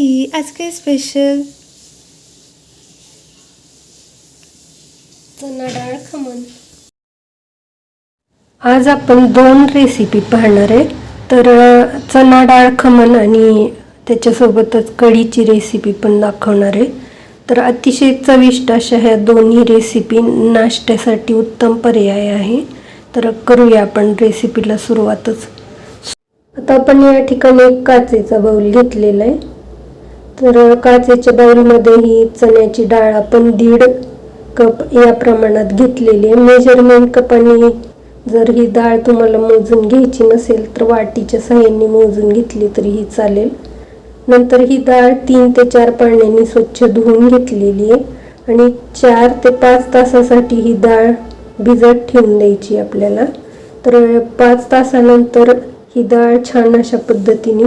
आई आज काय स्पेशल चना डाळ खमण. आज आपण दोन रेसिपी पाहणार आहे. तर चना डाळ खमण आणि त्याच्यासोबतच कढीची रेसिपी पण दाखवणार आहे. तर अतिशय चविष्ट अशा ह्या दोन्ही रेसिपी नाश्त्यासाठी उत्तम पर्याय आहे. तर करूया आपण रेसिपीला सुरुवातच. आता आपण या ठिकाणी एक काचेचा बाऊल घेतलेला आहे. तर काचेच्या बाउलमध्ये ही चण्याची डाळ आपण दीड कप या प्रमाणात घेतलेली आहे. मेजरमेंट कपाने जर ही डाळ तुम्हाला मोजून घ्यायची नसेल तर वाटीच्या सहाय्याने मोजून घेतली तरीही चालेल. नंतर ही डाळ तीन ते चार पाण्याने स्वच्छ धुवून घेतलेली आहे आणि चार ते पाच तासासाठी ही डाळ भिजत ठेवून द्यायची आपल्याला. तर पाच तासानंतर ही डाळ छान अशा पद्धतीने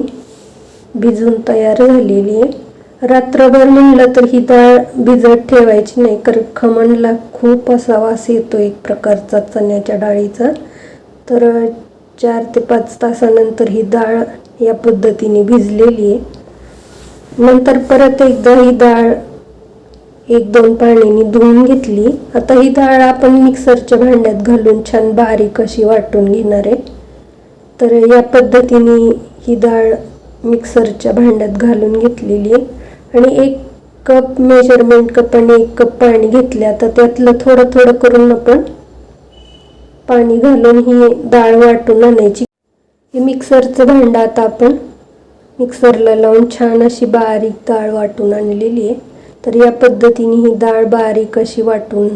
भिजून तयार झालेली आहे. रात्रभर म्हणलं तर ही डाळ भिजत ठेवायची नाही कारण खमणला खूप असा वास येतो एक प्रकारचा चण्याच्या डाळीचा. तर चार ते पाच तासानंतर ही डाळ या पद्धतीने भिजलेली आहे. नंतर परत एकदा ही डाळ एक दोन पाण्याने धुवून घेतली. आता ही डाळ आपण मिक्सरच्या भांड्यात घालून छान बारीक अशी वाटून घेणार आहे. तर या पद्धतीने ही डाळ मिक्सरच्या भांड्यात घालून घेतलेली आहे. आणि एक कप मेजरमेंट कपाने एक कप पाणी घेतले. आता त्यातलं थोडं थोडं करून आपण पाणी घालून ही डाळ वाटून आणायची. हे मिक्सरचं भांडं आता आपण मिक्सरला लावून छान अशी बारीक डाळ वाटून आणलेली आहे. तर या पद्धतीने ही डाळ बारीक अशी वाटून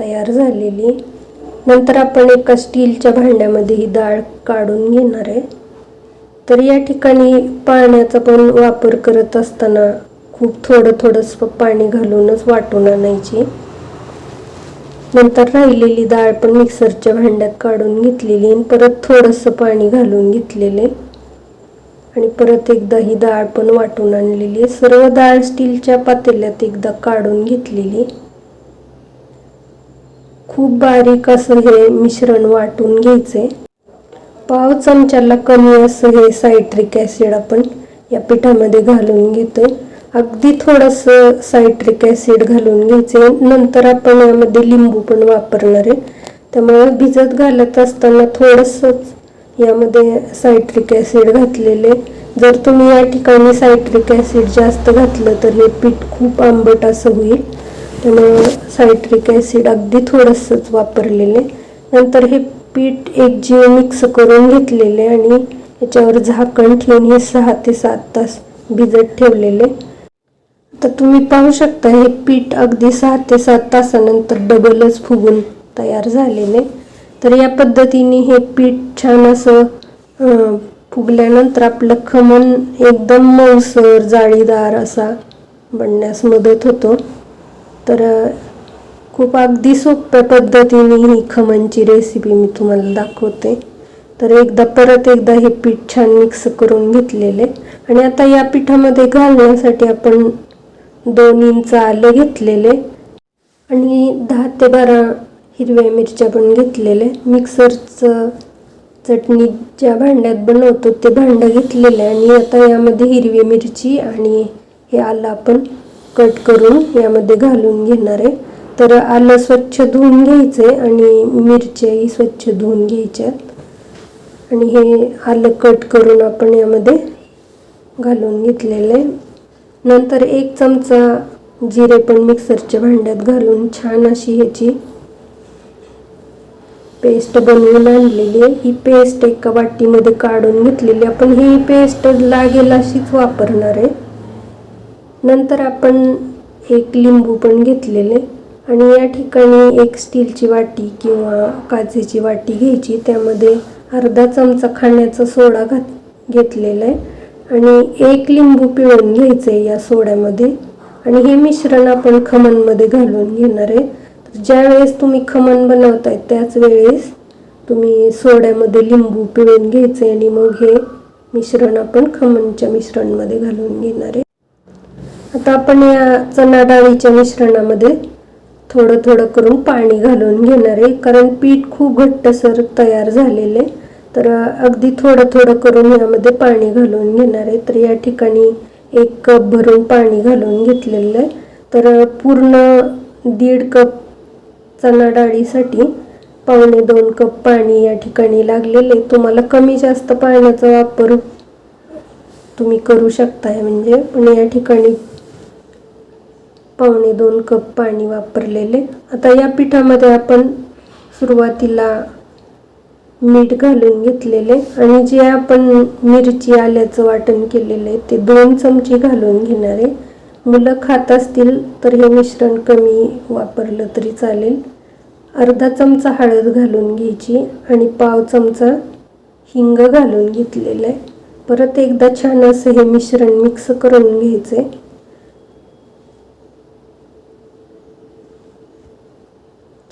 तयार झालेली आहे. नंतर आपण एका स्टीलच्या भांड्यामध्ये ही डाळ काढून घेणार आहे. तर या ठिकाणी पाण्याचा पण वापर करत असताना खूप थोडं थोडंसं पाणी घालूनच वाटून आणायची. नंतर राहिलेली डाळ पण मिक्सरच्या भांड्यात काढून घेतलेली आणि परत थोडंसं पाणी घालून घेतलेले. आणि परत एकदा ही डाळ पण वाटून आणलेली आहे. सर्व डाळ स्टीलच्या पातेल्यात एकदा काढून घेतलेली. खूप बारीक असं हे मिश्रण वाटून घ्यायचे पाव चमच्याला कमी असं हे सायट्रिक ॲसिड आपण या पिठामध्ये घालून घेतोय अगदी थोडंसं सायट्रिक ॲसिड घालून घ्यायचे नंतर आपण यामध्ये लिंबू पण वापरणार आहे. त्यामुळे भिजत घालत असताना थोडंसंच यामध्ये सायट्रिक ॲसिड घातलेले जर तुम्ही या ठिकाणी सायट्रिक ॲसिड जास्त घातलं तर हे पीठ खूप आंबट असं होईल. त्यामुळं सायट्रिक ॲसिड अगदी थोडंसंच वापरलेले नंतर हे पीठ एक जीव मिक्स करून घेतलेले आणि याच्यावर झाकण ठेवून हे सहा ते सात तास भिजत ठेवलेले. तर तुम्ही पाहू शकता हे पीठ अगदी सहा ते सात तासानंतर डबलच फुगून तयार झालेले. तर या पद्धतीने हे पीठ छान असं फुगल्यानंतर आपलं खमण एकदम मऊसर जाळीदार असा बनण्यास मदत होतो. तर खूप अगदी सोप्या पद्धतीने ही खमनची रेसिपी मी तुम्हाला दाखवते. तर एकदा परत एकदा हे पीठ छान मिक्स करून घेतलेले. आणि आता या पिठामध्ये घालण्यासाठी आपण दोन इंच आलं घेतलेले. आणि दहा ते बारा हिरव्या मिरच्या पण घेतलेले. मिक्सरचं चटणी ज्या भांड्यात बनवतो ते भांडं घेतलेलं. आहे आणि आता यामध्ये हिरवी मिरची आणि हे आलं आपण कट करून यामध्ये घालून घेणार आहे. तर आलं स्वच्छ धुवून घ्यायचं आहे आणि मिरच्याही स्वच्छ धुवून घ्यायच्यात. आणि हे आलं कट करून आपण यामध्ये घालून घेतलेलं आहे नंतर एक चमचा जिरे पण मिक्सरच्या भांड्यात घालून छान अशी ह्याची पेस्ट बनवून आणलेली आहे. ही पेस्ट एका वाटीमध्ये काढून घेतलेली आपण ही पेस्ट लागेल अशीच वापरणार आहे. नंतर आपण एक लिंबू पण घेतलेले. आणि या ठिकाणी एक स्टीलची वाटी किंवा काचेची वाटी घ्यायची. त्यामध्ये अर्धा चमचा खाण्याचा सोडा घात घेतलेला आहे. आणि एक लिंबू पिळून घ्यायचं आहे या सोड्यामध्ये. आणि हे मिश्रण आपण खमणमध्ये घालून घेणार आहे. तर ज्यावेळेस तुम्ही खमण बनवताय त्याच वेळेस तुम्ही सोड्यामध्ये लिंबू पिळून घ्यायचे आणि मग हे मिश्रण आपण खमणच्या मिश्रणमध्ये घालून घेणार आहे. आता आपण या चणा डाळीच्या मिश्रणामध्ये थोडं थोडं करून पाणी घालून घेणार आहे. कारण पीठ खूप घट्टसर तयार झालेलं आहे. तर अगदी थोडं थोडं करून यामध्ये पाणी घालून घेणार आहे. तर या ठिकाणी एक कप भरून पाणी घालून घेतलेलं आहे. तर पूर्ण दीड कप चणा डाळीसाठी पावणे दोन कप पाणी या ठिकाणी लागलेले तुम्हाला कमी जास्त पाण्याचा वापर तुम्ही करू शकताय म्हणजे. पण या ठिकाणी पावणे दोन कप पाणी वापरलेले. आता या पिठामध्ये आपण सुरुवातीला मीठ घालून घेतलेले आणि जे आपण मिरची आल्याचं वाटण केलेलं आहे ते दोन चमचे घालून घेणार आहे. मुलं खात असतील तर हे मिश्रण कमी वापरलं तरी चालेल. अर्धा चमचा हळद घालून घ्यायची आणि पाव चमचा हिंग घालून घेतलेलं आहे. परत एकदा छान असं हे मिश्रण मिक्स करून घ्यायचं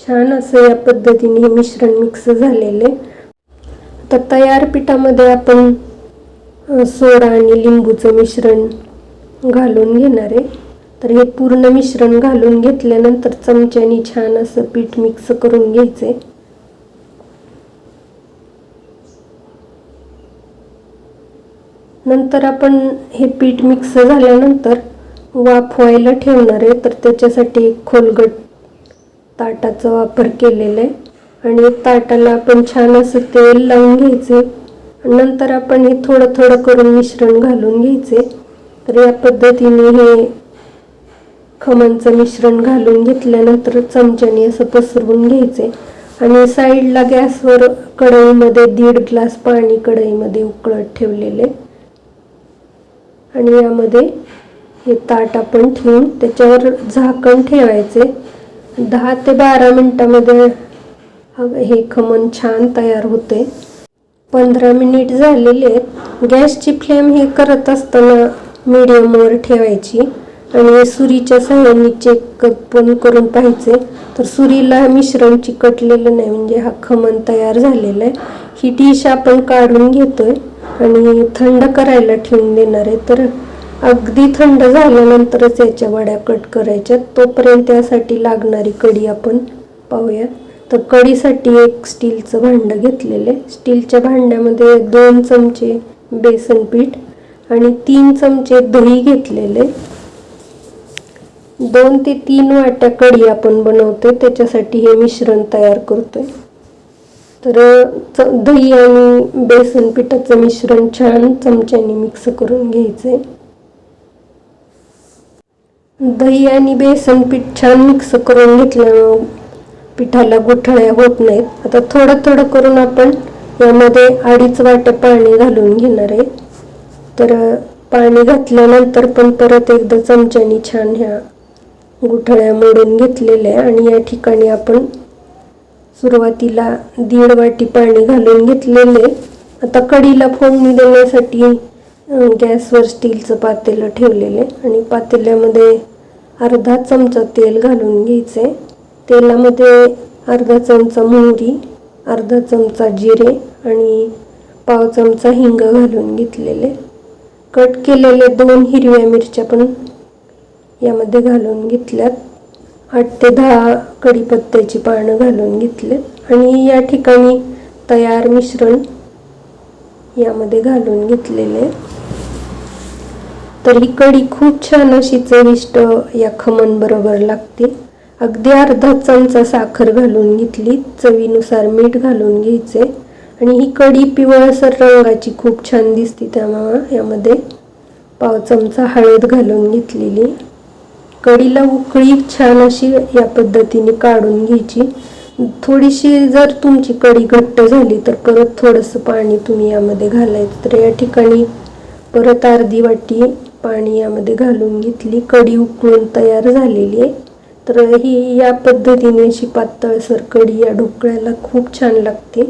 छान असं या पद्धतीने हे मिश्रण मिक्स झालेले आता तयार पिठामध्ये आपण सोडा आणि लिंबूचं मिश्रण घालून घेणार आहे. तर हे पूर्ण मिश्रण घालून घेतल्यानंतर चमच्याने छान असं पीठ मिक्स करून घ्यायचे नंतर आपण हे पीठ मिक्स झाल्यानंतर वाफ व्हायला ठेवणार आहे. तर त्याच्यासाठी एक खोलगट ताटाचा वापर केलेला आहे आणि ताटाला आपण छान असं तेल लावून घ्यायचे. नंतर आपण हे थोडं थोडं करून मिश्रण घालून घ्यायचे. तर या पद्धतीने हे खमणचं मिश्रण घालून घेतल्यानंतर चमच्याने असं पसरवून घ्यायचे. आणि साईडला गॅसवर कढईमध्ये दीड ग्लास पाणी कढईमध्ये उकळत ठेवलेले. आणि यामध्ये हे ताट आपण ठेवून त्याच्यावर झाकण ठेवायचे. दहा ते बारा मिनटामध्ये हे खमण छान तयार होते. पंधरा मिनिट झालेले आहेत. गॅसची फ्लेम हे करत असताना मीडियमवर ठेवायची आणि सुरीच्या सहाय्याने चेक पण करून पाहायचे. तर सुरीला मिश्रण चिकटलेलं नाही म्हणजे हा खमण तयार झालेला आहे. ही डिश आपण काढून घेतोय आणि थंड करायला ठेवून देणार आहे. तर अगदी थंड झाल्यानंतरच याच्या वड्या कट करायच्या. तोपर्यंत त्यासाठी लागणारी कढी आपण पाहूया. तर कढीसाठी एक स्टीलचं भांडं घेतलेलं आहे. स्टीलच्या भांड्यामध्ये दोन चमचे बेसन पीठ आणि तीन चमचे दही घेतलेले दोन ते तीन वाट्या कढी आपण बनवतोय. त्याच्यासाठी हे मिश्रण तयार करतोय. तर च दही आणि बेसन पिठाचं मिश्रण छान चमच्याने मिक्स करून घ्यायचं आहे दही आणि बेसन पीठ छान मिक्स करून घेतल्यानं पिठाला गुठळ्या होत नाहीत. आता थोडं थोडं करून आपण यामध्ये अडीच वाटे पाणी घालून घेणार आहे. तर पाणी घातल्यानंतर पण परत एकदा चमच्याने छान ह्या गुठळ्या मोडून घेतलेल्या आहे. आणि या ठिकाणी आपण सुरुवातीला दीड वाटी पाणी घालून घेतलेले आता कढीला फोडणी देण्यासाठी गॅसवर स्टीलचं पातेलं ठेवलेले आणि पातेल्यामध्ये अर्धा चमचा तेल घालून घ्यायचे. तेलामध्ये अर्धा चमचा मोहरी अर्धा चमचा जिरे आणि पाव चमचा हिंग घालून घेतलेले. कट केलेले दोन हिरव्या मिरच्या पण यामध्ये घालून घेतल्यात. आठ ते दहा कढीपत्त्याची पानं घालून घेतलेत. आणि या ठिकाणी तयार मिश्रण यामध्ये घालून घेतलेले. तर ही कढी खूप छान अशी चविष्ट या खमण बरोबर लागते. अगदी अर्धा चमचा साखर घालून घेतली. चवीनुसार मीठ घालून घ्यायचे. आणि ही कढी पिवळसर रंगाची खूप छान दिसते त्यामुळं यामध्ये पाव चमचा हळद घालून घेतलेली. कढीला उकळी छान अशी या पद्धतीने काढून घ्यायची. थोडीशी जर तुमची कढी घट्ट झाली तर परत थोडंसं पाणी तुम्ही यामध्ये घालायचं. तर या ठिकाणी परत अर्धी वाटी पाणी यामध्ये घालून घेतली. कढी उकळून तयार झालेली आहे. तर ही या पद्धतीने अशी पातळसर कढी या ढोकळ्याला खूप छान लागते.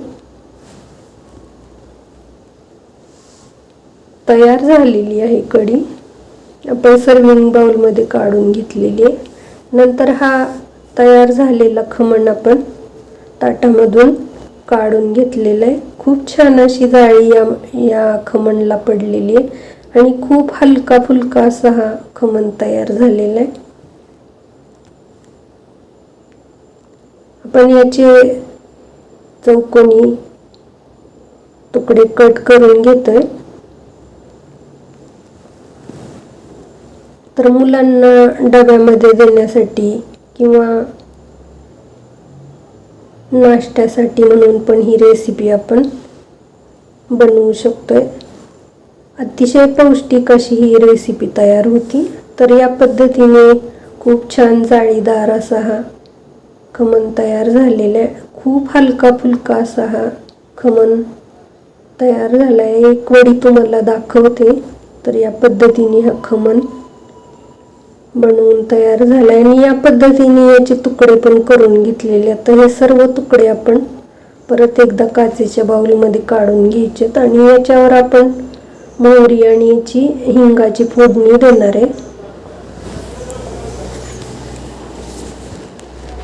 तयार झालेली आहे कढी. आपण सर्विंग बाउलमध्ये काढून घेतलेली आहे. नंतर हा तयार झालेला खमण आपण ताटामधून काढून घेतलेला आहे. खूप छान अशी जाळी या या खमणला पडलेली आहे. आणि खूप हलका फुलका असा हा खमन तयार झालेला आहे. आपण याचे चौकोनी तुकडे कट करून घेतोय. तर मुलांना डब्यामध्ये देण्यासाठी किंवा नाश्त्यासाठी म्हणून पण ही रेसिपी आपण बनवू शकतोय. अतिशय पौष्टिक अशी ही रेसिपी तयार होती. तर या पद्धतीने खूप छान जाळीदार असा हा खमण तयार झालेला आहे. खूप हलका फुलका असा हा खमण तयार झाला आहे एक वडी तुम्हाला दाखवते. तर या पद्धतीने हा खमण बनवून तयार झाला आहे आणि या पद्धतीने याचे तुकडे पण करून घेतलेले आहेत. तर हे सर्व तुकडे आपण परत एकदा काचेच्या बाऊलीमध्ये काढून घ्यायचेत. आणि याच्यावर आपण मोहरी आणि याची हिंगाची फोडणी देणार आहे.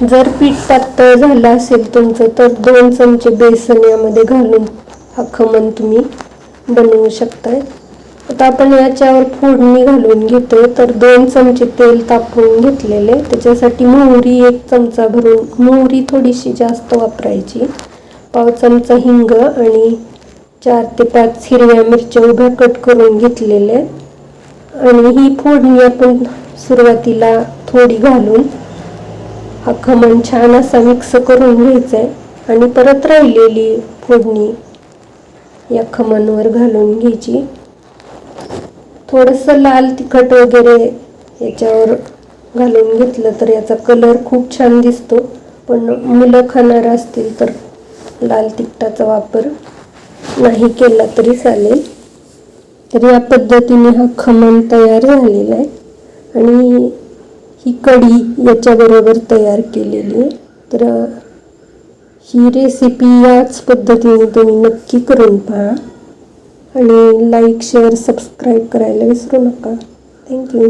जर पीठ पातळ झालं असेल तुमचं तर दोन चमचे बेसन यामध्ये घालून हा खमण तुम्ही बनवू शकताय. आता आपण याच्यावर फोडणी घालून घेतोय तर दोन चमचे तेल तापवून घेतलेले त्याच्यासाठी मोहरी एक चमचा भरून मोहरी थोडीशी जास्त वापरायची. पाव चमचा हिंग आणि चार ते पाच हिरव्या मिरच्या उभ्या कट करून घेतलेल्या आणि ही फोडणी आपण सुरुवातीला थोडी घालून हा खमण छान असा मिक्स करून घ्यायचा आहे. आणि परत राहिलेली फोडणी या खमणवर घालून घ्यायची. थोडंसं लाल तिखट वगैरे याच्यावर घालून घेतलं तर याचा कलर खूप छान दिसतो. पण मुलं खाणार असतील तर लाल तिखटाचा वापर नाही केला तरी चालेल. तर या पद्धतीने हा खमण तयार झालेला आहे. आणि ही कढी याच्याबरोबर तयार केलेली आहे. तर ही रेसिपी याच पद्धतीने तुम्ही नक्की करून पहा. आणि लाईक शेअर सबस्क्राईब करायला विसरू नका. थँक्यू